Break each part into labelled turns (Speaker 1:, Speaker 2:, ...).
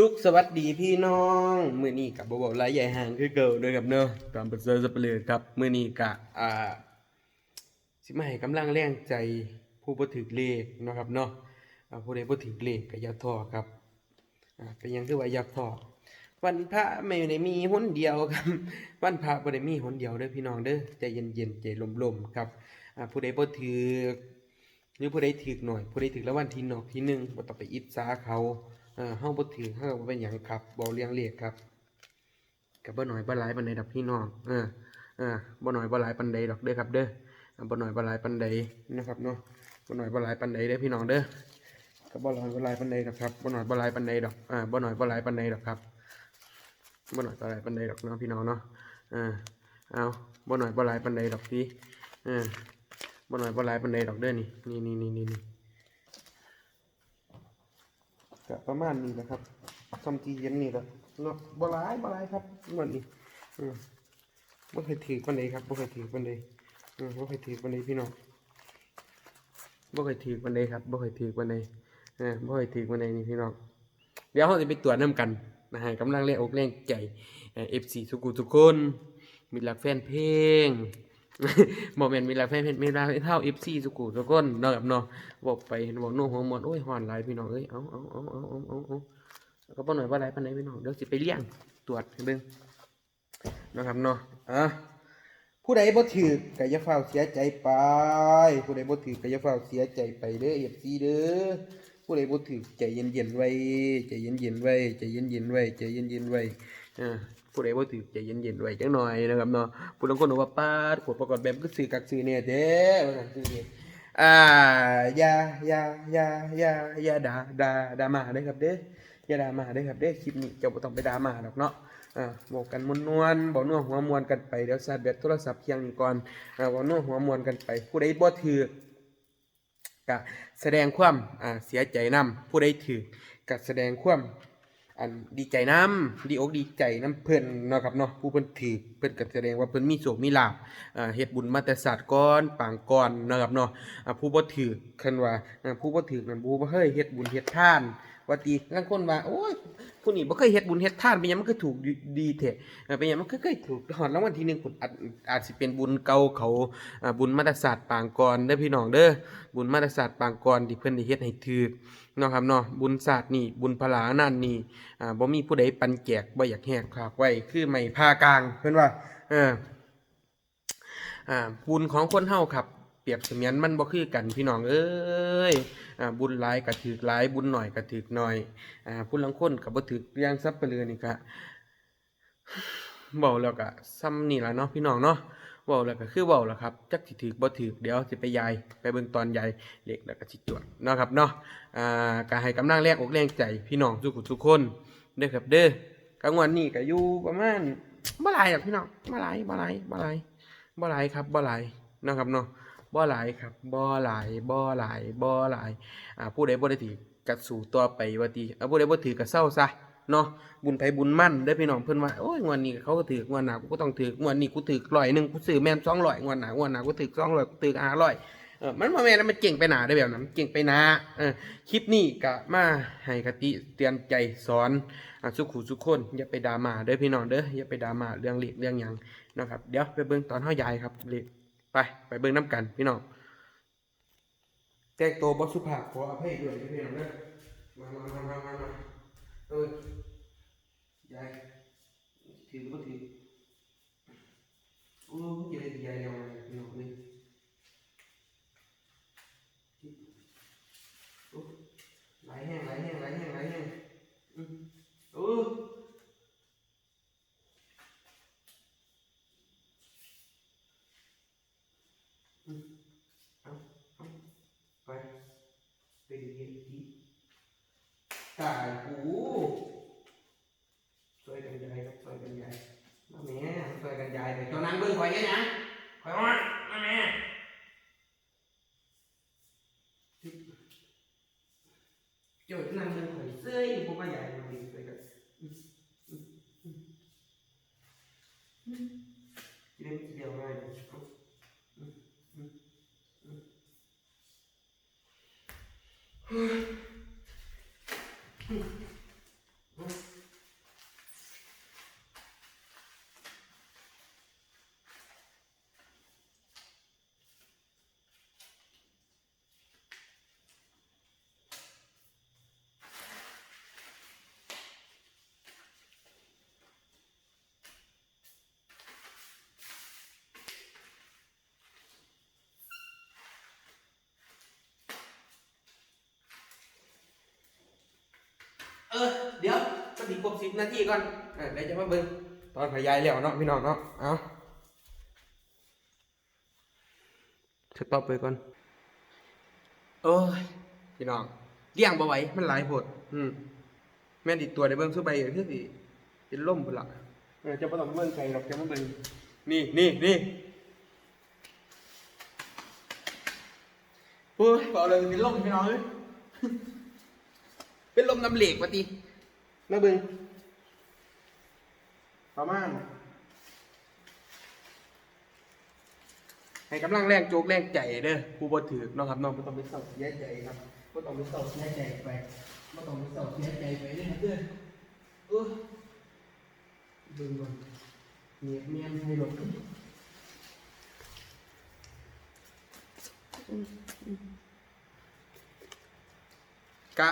Speaker 1: สุขสวัสดีพี่น้องมื้อนี้กับบ่บ่หลายใหญ่ห่างคือเก่าเด้อครับเนาะตามเปิดเซอร์สเปเลือครับมื้อนี้กะอ่าสิมาให้กำลังแรงใจผู้บ่ถึกเลขเนาะครับเนาะอ่าผู้ใดบ่ถึกเลขก็อย่าท้อครับอ่าก็ยังคือว่าอย่าท้อวันพระไม่ได้มีหนเดียวครับ วันพระบ่ได้มีหนเดียวเด้อพี่น้องเด้อใจเย็นๆใจลมๆครับอ่าผู้ใดบ่ถึกหรือผู้ใดถือหน่อย ผู้ใดถือแล้ววันที่หนอกที่หนึ่งบ่ต้องไปอิจฉาเขา ออเฮาบ่ถือเฮาเป็นหยังครับบ่เลี้ยงเรียกครับก็บ่น้อยบ่หลายปานใดดอกพี่น้องเออเออบ่น้อยบ่หลายปานใดดอกเด้อครับ เด้ออ่าบ่น้อยบ่หลายปานใดนะครับเนาะบ่น้อยบ่หลายปานใดเด้อพี่น้องเด้อก็บ่น้อยบ่หลายปานใดดอกครับบ่น้อยบ่หลายปานใดดอกอ่าบ่น้อยบ่หลายปานใดดอกครับบ่น้อยบ่หลายปานใดดอกเนาะพี่น้องเนาะเออเอาบ่น้อยบ่หลายปานใดดอกพี่เออบ่หน่อยบ่หลายปานใดดอกเด้อนี่นี่นี่นี่นี่ ก็ประมาณนี้แหละครับซอมที่เย็นนี่แหละเนาะบลายบลายครับวดนี้อืมบ่เคยถือปานใดครับบ่เคยถือปานใดอืมบ่เคยถือปานใดพี่น้องบ่เคยถือปานใดครับบ่เคยถือปานใดเออบ่เคยถือปานใดนี่พี่น้องเดี๋ยวเราจะไปตรวจน้ำกันนะฮะกำลังแรงอกแรงใจเอ่อ FC ทุกคนทุกคนมีรักแฟนเพลง บอแมนมีหลายแฟนเพจมีหลายเท่า FC สุกุทุกคนเนาะครับเนาะบอกไปเห็นบอกโน้หัวหมดโอ้ยหอนหลายพี่น้องเอ้ยเอาเอาเอาเอาเอาเอาเอาก็บ่หน่อยว่าหลายปานใดพี่น้องเดี๋ยวสิไปเลี้ยงตรวจให้เบิ่งเนะครับเนาะอะผู้ใดบ่ถือก็อย่าเฝ้าเสียใจไป ผู้ใดบ่ถือก็อย่าเฝ้าเสียใจไปเด้อ FC เด้อผู้ใดบ่ถือใจเย็นๆไว้ใจเย็นๆไว้ใจเย็นๆไว้ใจเย็นๆไว้อ่า ผู้ใดบ่ถือใจเย็นๆไว้จังหน่อยนะครับเนาะผู้บางคนบอกว่าปาดกดประกอบแบบก็ซื้อกักซื้อเนี่ยเด้ว่าซั่นซื้อนี่ยอ่ายายายายายาด่าด่าด่ามาเด้ครับเด้อย่าด่ามาเด้ครับเด้คลิปนี้เจ้าบ่ต้องไปด่ามาหรอกเนาะอ่าบอกกันมวนๆบอกนัวหัวมวนกันไปเดี๋ยวชาร์จแบตโทรศัพท์เคียงนี้ก่อนอ่าบอกนัวหัวมวนกันไปผู้ใดบ่ถือก็แสดงความอ่าเสียใจนํผู้ใดถือก็แสดงความ อันดีใจน้ำดีอกดีใจน้ำเพิ่นเนาะครับเนาะผู้เพิ่นถือเพิ่นก็แสดงว่าเพิ่นมีโศกมีลาภเฮ็ดบุญมาแต่ศาสตร์ก่อนปางก่อนเนาะครับเนาะผู้บ่ถือคันว่าอ่าผู้บ่ถือนั่นผู้บ่เคยเฮ็ดบุญเฮ็ดทาน ว่าติบางคนว่าโอ้ยผู้นี้บ่เคยเฮ็ดบุญเฮ็ดทานเป็นหยังมันก็ถูกดีดีแท้อ่าเป็นหยังมันก็เคยถูกฮอดรางวัลที่หนึ่งพุ่นอาจอาจสิเป็นบุญเก่าเขาอ่าบุญมาต่ศาสตร์ปางก่อนเด้อพี่น้องเด้อบุญมาต่ศาสตร์ปางก่อนที่เพิ่นได้เฮ็ดให้ถูกเนาะครับเนาะบุญศาสตร์นี่บุญพลานั่นนี่อ่าบ่มีผู้ใดปันแจกบ่อยากแหกขากไว้คือไม่พากลางเพิ่นว่าเอออ่าบุญของคนเฮาครับ รียบเสมียนมันบ่คือกันพี่น้องเอ้ยอ่าบุญหลายก็ถึกหลายบุญหน่อยก็ถึกหน่อยอ่าผู้ลางคนก็บ่ถึกอย่างซับเปลือนี่ก็เว้าแล้วก็ซ้ำนี่ล่ะเนาะพี่น้องเนาะเว้าแล้วก็คือเว้าล่ะครับจักสิถึกบ่ถึกเดี๋ยวสิไปยายไปเบิ่งตอนยายเลขแล้วก็สิจวดเนาะครับเนาะอ่าก็ให้กำลังแรงอกแรงใจพี่น้องทุกคนทุกคนเด้อครับเด้อกลางวันนี้ก็อยู่ประมาณบ่หลายหรอกพี่น้องบ่หลายบ่หลายบ่หลายบ่หลายครับบ่หลายเนาะครับเนาะ บ่หลายครับบ่หลายบ่หลายบ่หลายอ่าผู้ใดบ่ได้ถือกัดสู่ต่อไปว่าติอ่าผู้ใดบ่ถือก็เศร้าซะเนาะบุญไผบุญมั่นเด้พี่น้องเพิ่นว่าโอ้ยงวดนี้เขาก็ถืองวดหนากูก็ต้องถืองวดนี้กูถือร้อยหนึ่งกูซื้อแม่น200งวดหนางวดหนากูถือ200กูถือ500เออมันมาแม่นมันเก่งไปหนาได้แบบนั้นเก่งไปหนาเออคลิปนี้ก็มาให้คติเตือนใจสอนอสุขุสุขคนอย่าไปดามาเด้อพี่น้องเด้ออย่าไปดามาเรื่องเล็กเรื่องหยังนะครับเดี๋ยวไปเบิ่งตอนเฮายายครับเล็ก ไปไปเบิ่งน้ำกันพี่น้องแจ้งตัวบ่สุภาพขออภัยด้วยพี่น้องเด้อมามามามามามาเอ้ยยายถือบ่ถือโอ้ยยายยายยังไงพี่น้องนี่ไหลแห้งไหลแห้งไหลแห้งไหลแห้ง นั่งเบิ่งข่อยยังยังข่อยว่ามาแม่เจ้านั่งเดินข่อยเซ้ยผมมาใหญ่มาดีไปกันกินได้เดียวง่ายเออ เดี๋ยวก็ถึงครบสิบนาทีก่อนเออเดี๋ยวจะมาเบิ่งตอนขยายแล้วเนาะพี่น้องเนาะเอาสต็อปไปก่อนโอ้ยพี่น้องเลี้ยงบ่ไหวมันหลายโพดอืมแม่นอีกตัวในเบิ่งสู้ไปคือสิเป็นล่มพุ่นละเออจะบ่ต้องเบิ่งไกลหรอกจะมาเบิ่งนี่นี่นี่โอ้ยบอกเลยเป็นล่มพี่น้องเอ้ยเป็นลมน้ำเหล็กวะติ มาเบึงประมาณให้กำลังแรงโจกแรงใจเด้อผู้บ่ถือเนาะครับน้องบ่ต้องไปเศร้าเสียใจครับบ่ต้องไปเศร้าเสียใจไปบ่ต้องไปเศร้าเสียใจไปเด้อครับเด้อเออเบิ่งก่อนเมียเมียนให้หลบกะ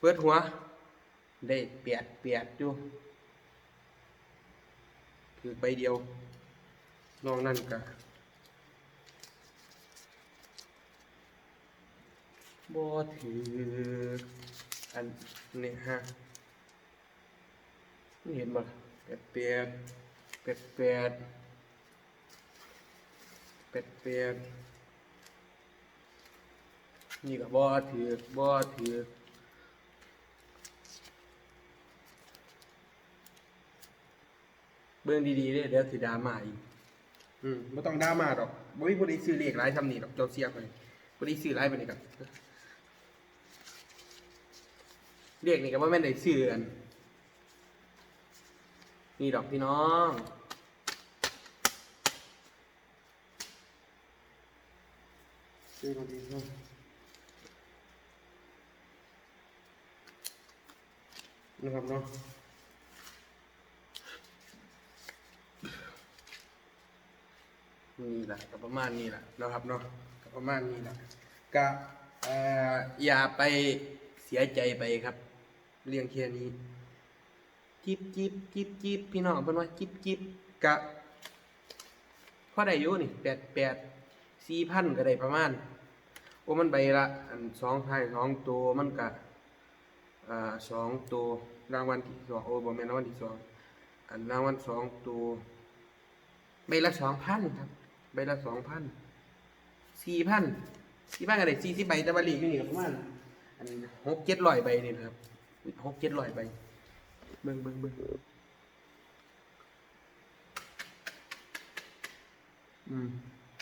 Speaker 1: เปิดหัว ได้เปียดเปียดอยู่คือใบเดียวนอกนั่นกะบ่ถืออันนี้ฮะนี่เห็นบ่เปียดเปียดเปียดเปียดเปียดเปียดนี่ก็บ่ถือบ่ถือ เบิ่งดีๆเด้อเดี๋ยวสิดราม่าอีก อืมบ่ต้องดราม่าดอกบ่มีผู้ใดซื้อเลขหลายทำนี่ดอกเจ้าเสียไปผู้ใดซื้อหลายปานนี้กันเลขนี่ก็บ่แม่นได้ซื้อกันนี่ดอกพี่น้องซื้อมาดีเนาะนะครับเนาะ นี่แหละก็ประมาณนี้แหละเนาะครับเนาะก็ประมาณนี้แหละก็อย่าไปเสียใจไปครับ เรื่องแค่นี้จิบจิบจิบจิบพี่น้องเพิ่นว่าจิบจิบกะพอได้อยู่นี่แปดแปดสี่พันก็ได้ประมาณโอ้มันใบละอันสองไทยสองตัวมันกะอ่าสองตัวรางวัลที่สองโอ้บ่แม่นรางวัลที่สองอันรางวัลสองตัวใบละสองพันครับ ใบละสองพันสี่พันสี่พันก็ได้สี่สิบใบแต่ว่าลีกนี่ก็ประมาณอันหกเจ็ดร้อยใบนี่นะครับหกเจ็ดร้อยใบเบิ่งเบิ่งเบิ่งอืม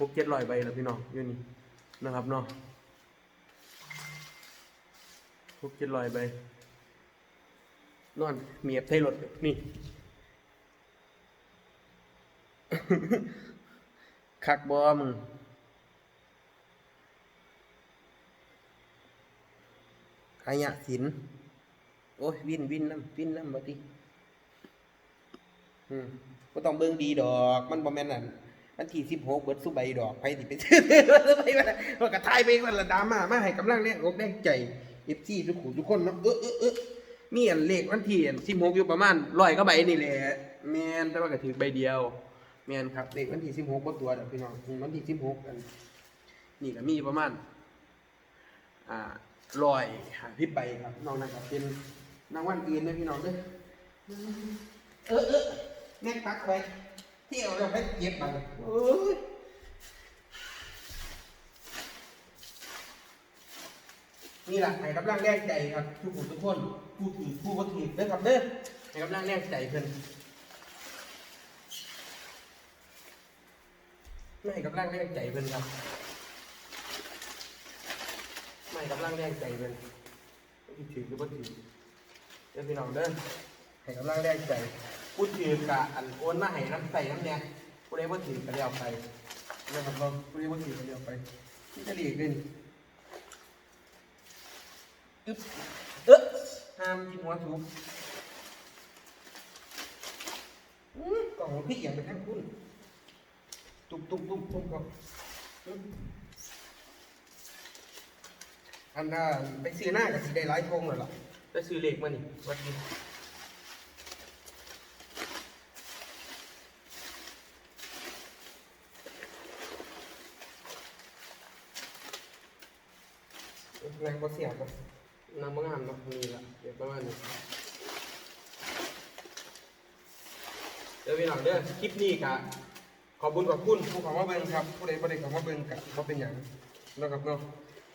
Speaker 1: หกเจ็ดร้อยใบแล้วพี่น้องอยู่นี่นะครับเนาะหกเจ็ดร้อยใบนอนเมียบไทยรถนี่ คักบอมึงขายะสินโอ้ยวินวินน้ำวินน้ำบ่ติอืมก็ต้องเบิ่งดีดอก มันบ่แม่นนั่นวันที่สิบหกเบิดสุใบดอกไปสิไปซื้อไปมามันก็ทายไปมันละดาม่ามาให้กำลังแรงอกแรงใจเอฟซีทุกคนทุกคนเนาะเออเออเออมีอันเลขวันที่สิบหกอยู่ประมาณร้อยก็ใบนี่แหละแม่นแต่ว่าก็ถือใบเดียว แม่นครับเลขวันที่สิบหกตัวเดี๋ยวพี่น้องวันที่สิบหกกันนี่ก็มีประมาณอ่าร้อยหาพิบใบครับน้องนะครับเป็นรางวัลอื่นนะพี่น้องเด้อเออเออแม่ปักไปเที่ยวเราไปเก็บไปโอ้ยนี่แหละให้กำลังแรงใจครับทุกคนทุกคนผู้ถือผู้บ่ถือเด้อครับเด้อให้กำลังแรงใจเพิ่น ไม่กำลังแรงใจเพิ่นครับ ไม่กำลังแรงใจเพิ่นบ่ถือหรือบ่ถือเด้อพี่น้องเด้อให้กำลังแรงใจผู้ถือกะอันโอนมาให้น้ำใส่น้ำแดงผู้ใดบ่ถือก็แล้วไปนะครับเราผู้ใดบ่ถือก็แล้วไปที่จะหลีกเล่นอึ๊บเอ๊ะห้ามกินหัวถูกอื้อกล่องพี่อย่างไปทางคุณ ตุ้มตุ้มตุ้มตุ้มครับอันน่ะไปซื้อหน้ากับสีได้หลายทงเลยล่ะไปซื้อเหล็กมานี่วัดนี้แรงบ่เสียบครับน้ำมันงามเนาะนี่ล่ะเดี๋ยวประมาณนี้เดี๋ยวพี่น้องเด้อคลิปนี้กะ ขอบคุณขอบคุณผู้เขามาเบิ่งครับผู้ใดบ่ได้เขามาเบิ่งกะบ่เป็นหยังนะครับเนาะ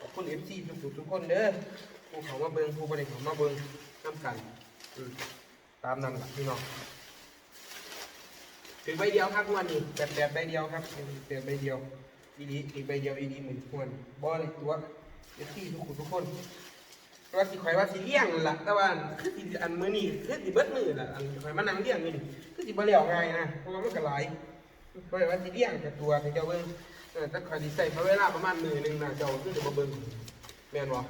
Speaker 1: ขอบคุณ FC ทุกทุกคนเด้อผู้เขามาเบิ่งผู้บ่ได้เขามาเบิ่งนํกันตามนั้นล่ะพี่น้องถึงใบเดียวครับวันนี้แบบแบบใบเดียวครับแบบใบเดียวอีดีอีกใบเดียวอีดีเหมือนควรบ่ได้ตัว FC ทุกคนทุกคนว่าสิข่อยว่าสิเลี้ยงนั่นล่ะแต่ว่าคือสิอันมื้อนี้คือสิเบิดมื้อล่ะอันข่อยมานั่งเลี้ยงนี่คือสิบ่แล้วง่ายนะเพราะว่ามันก็หลาย เพราะว่าสิเลี้ยงแต่ตัวให้เจ้าเบิ่งเออแต่ข่อยดีใช้เวลาประมาณมื้อหนึงนะเจ้าคือจะมาเบิ่งแม่นบ่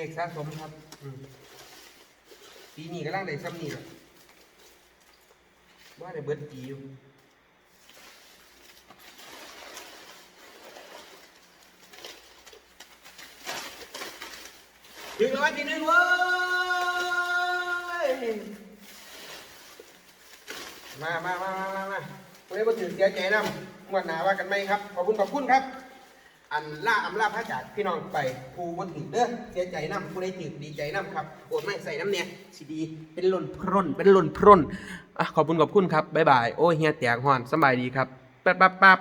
Speaker 1: เลขสะสมครับอืมปีนี้กำลังได้ซ้ำนี่ล่ะว่าได้เบิดปีอยู่ถึงรางวัลที่หนึ่งเว้ย มามามามามามาวันนี้มาถึงเสียใจนำงวดหนาว่ากันไหมครับ ขอบคุณ ขอบคุณครับ อันล่าอำลาพระจากพี่น้องไปผู้บนถึงเด้อเสียใจน้ำผู้ใดถึงดีใจน้ำครับโอดไม่ใส่น้ำเนี่ยสีดีเป็นหล่นพร่นเป็นหล่นพร่นอะขอบคุณขอบคุณครับบ๊ายบายโอ้ยเฮียเตียงหอนสบายดีครับป๊บแป๊บแป๊บ